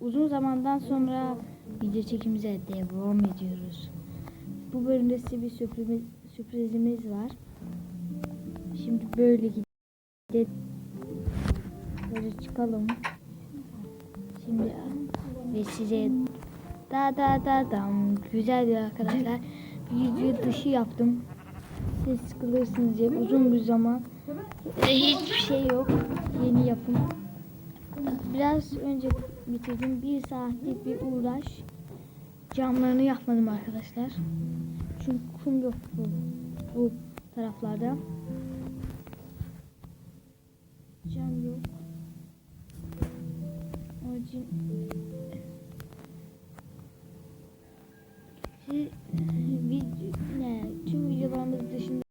Uzun zamandan sonra video çekimize devam ediyoruz. Bu bölümde size bir sürpriz, sürprizimiz var. Şimdi böyle gidelim. Böyle çıkalım. Şimdi ve size da da da dam güzel bir arkadaşlar video dışı yaptım. Siz sıkılırsınız diye uzun bir zaman e, hiçbir şey yok. Yeni yapım. Biraz önce bitirdim. Bir saatlik bir uğraş. Camlarını yapmadım arkadaşlar. Çünkü kum yok bu, bu taraflarda. Cam yok. Onun için ne, tüm videolarımız dışında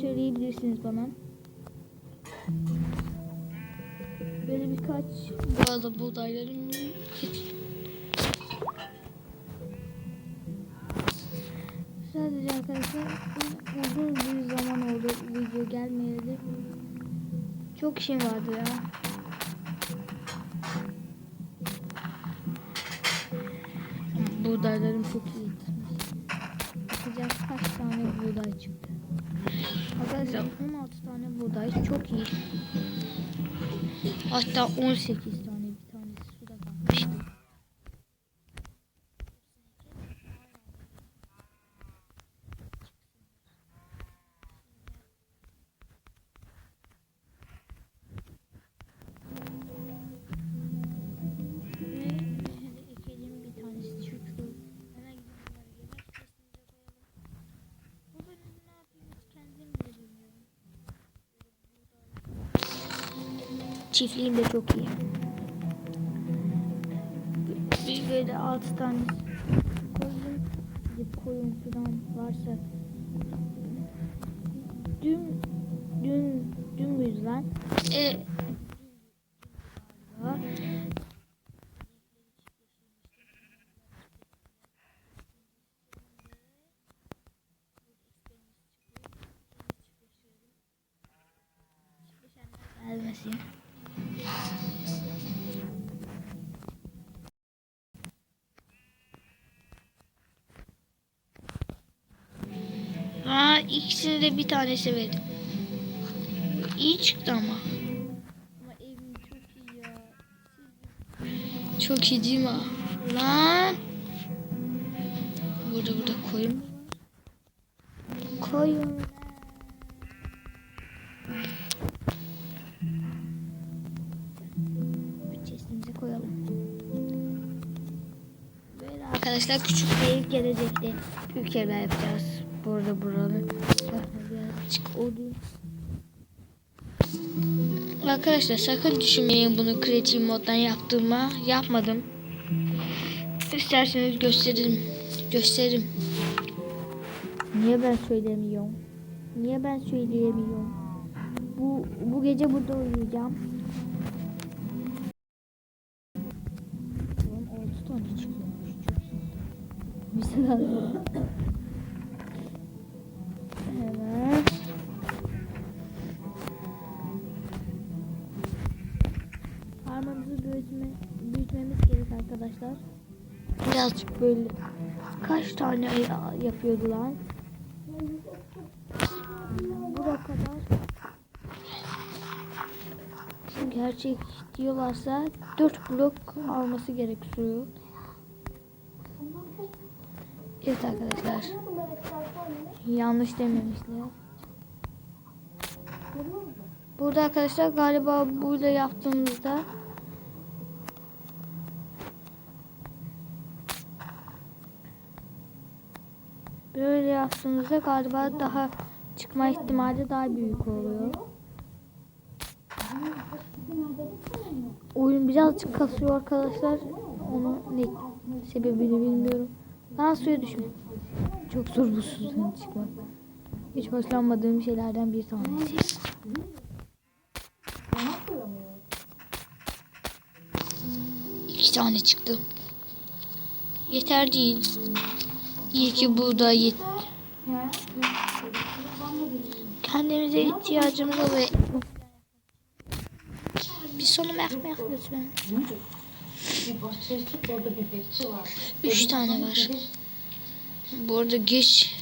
söyleyebilirsiniz bana. Böyle birkaç Arada buğdaylarım hiç Sadece arkadaşlar uzun bir zaman oldu video gelmeyeli. Çok işim vardı ya. Buğdaylarım çok iyi. Bakacağız kaç tane buğday çıktı. Arkadaşlar 16 tane buğday çok iyi. Hatta 18 Çiftliğim de çok iyi. Bir böyle altı tane koydum. Gidip koyun falan varsa dün dün dün lan e, var. İkisini de bir tanesi verdim. İyi çıktı ama. Ama evim çok iyi ya. Çok iyi değil mi? Lan. Burada burada koyun. Koyun. Bütçesimize koyalım. Böyle arkadaşlar küçük bir ev gelecekte. Büyük evler yapacağız. Birazcık odun. Arkadaşlar sakın düşünmeyin bunu kreatif moddan yaptığıma. Yapmadım. İsterseniz gösteririm. Gösteririm. Niye ben söylemiyorum? Niye ben söyleyemiyorum? Bu bu gece burada uyuyacağım. Oğlum 6 tane çıkıyormuş. Çok iyi. Büyütme, büyütmemiz gerek arkadaşlar. Birazcık böyle kaç tane ya- yapıyordu lan? Bura kadar. Şimdi gerçek diyorlarsa 4 blok alması gerek suyu. Evet arkadaşlar. Yanlış dememişler. Burada arkadaşlar galiba burada yaptığımızda böyle yaptığımızda galiba daha çıkma ihtimali daha büyük oluyor. Oyun birazcık kasıyor arkadaşlar. Onun ne sebebini bilmiyorum. Daha suya düşme. Çok zor bu sudan çıkmak. Hiç hoşlanmadığım şeylerden bir tanesi. İki tane çıktı. Yeter değil. İyi ki burada yet. Kendimize ihtiyacımız oluyor. Bir sonum yakmayak lütfen. Üç tane var. Bu arada geç.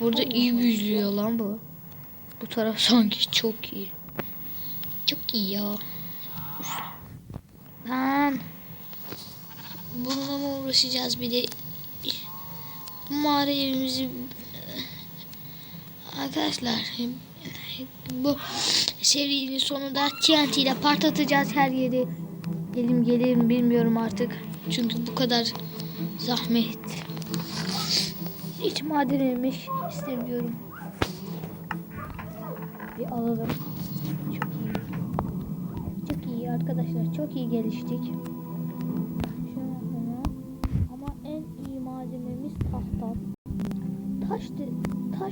Burada iyi büyülüyor lan bu. Bu taraf sanki çok iyi. Çok iyi ya. Lan. Bununla mı uğraşacağız bir de bu mağara evimizi arkadaşlar bu serinin sonunda TNT ile patlatacağız her yeri. Gelim gelirim bilmiyorum artık. Çünkü bu kadar zahmet. Hiç maden yemek istemiyorum. Bir alalım. Çok iyi. Çok iyi arkadaşlar. Çok iyi geliştik.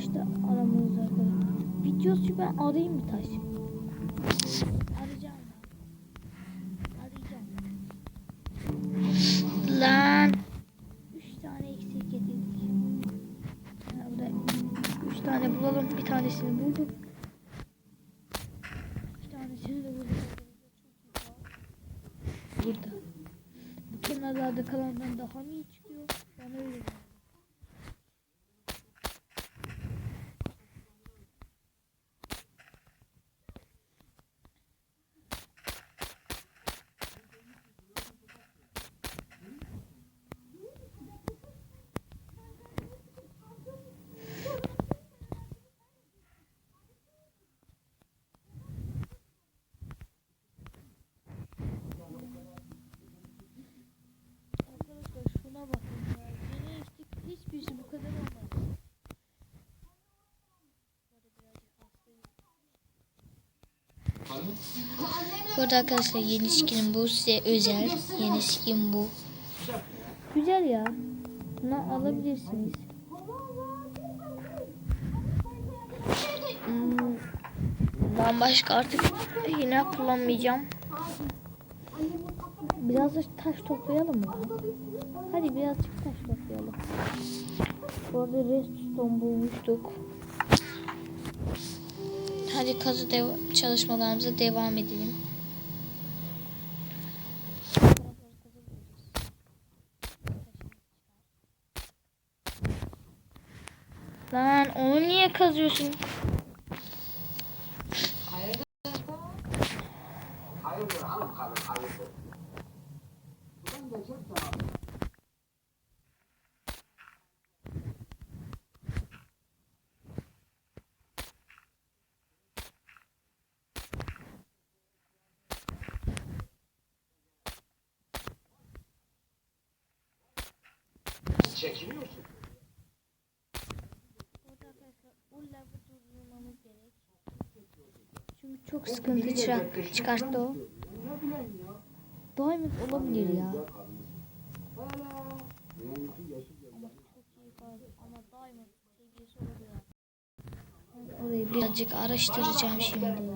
Taş da aramıyoruz arkadaşlar. Videosu ben arayayım bir taş. Arayacağım. Arayacağım. Lan. Üç tane eksik getirdik. Burada üç tane bulalım. Bir tanesini bulduk. Bir tanesini de bulduk. Burada. Bu kenarlarda kalandan daha mı iyi çıkıyor? Bana öyle geliyor. Arkadaşlar şuna bakın ya. Yeni içtik hiçbirisi bu kadar olmadı. Böyle birazcık hastayım. Burada arkadaşlar yeni skinim bu size özel. Yeni skin bu. Güzel ya. Bunu alabilirsiniz. Hmm, Ben başka artık yine kullanmayacağım. Biraz da taş toplayalım mı? Hadi birazcık taş toplayalım. Bu arada redstone bulmuştuk. Hadi kazı dev- çalışmalarımıza devam edelim. Lan onu niye kazıyorsun? Çekiliyorsun. Burada arkadaşlar o lavı durdurmamız gerek. Çünkü çok sıkıntı çırak çıkarttı o. Diamond olabilir ya. Orayı birazcık araştıracağım şimdi.